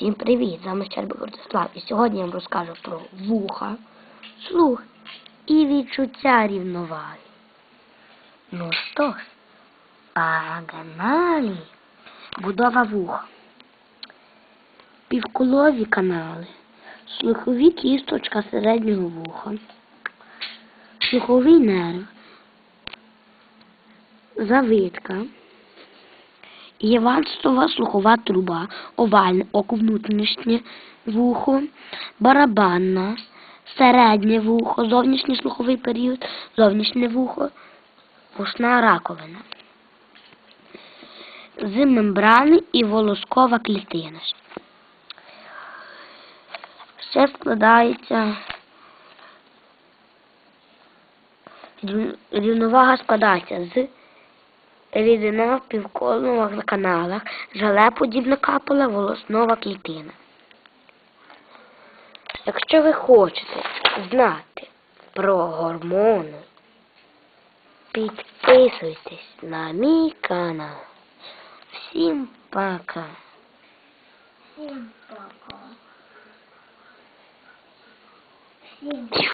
Всім привіт! З вами Щербик Ростислав. І сьогодні я вам розкажу про вуха, слух і відчуття рівноваги. Ну що ж, погнали! Будова вуха. Півколові канали, слухові кісточка середнього вуха, слуховий нерв, завитка, Єванстова слухова труба, овальне око внутрішнє вухо, барабанна, середнє вухо, зовнішній слуховий період, зовнішнє вухо, вушна раковина. З мембрани і волоскова клітина. Ще складається рівновага складається з рідина в півколових каналах, жалеподібна капала, волоснова клітина. Якщо ви хочете знати про гормони, підписуйтесь на мій канал. Всім пока. Всім пока. Всім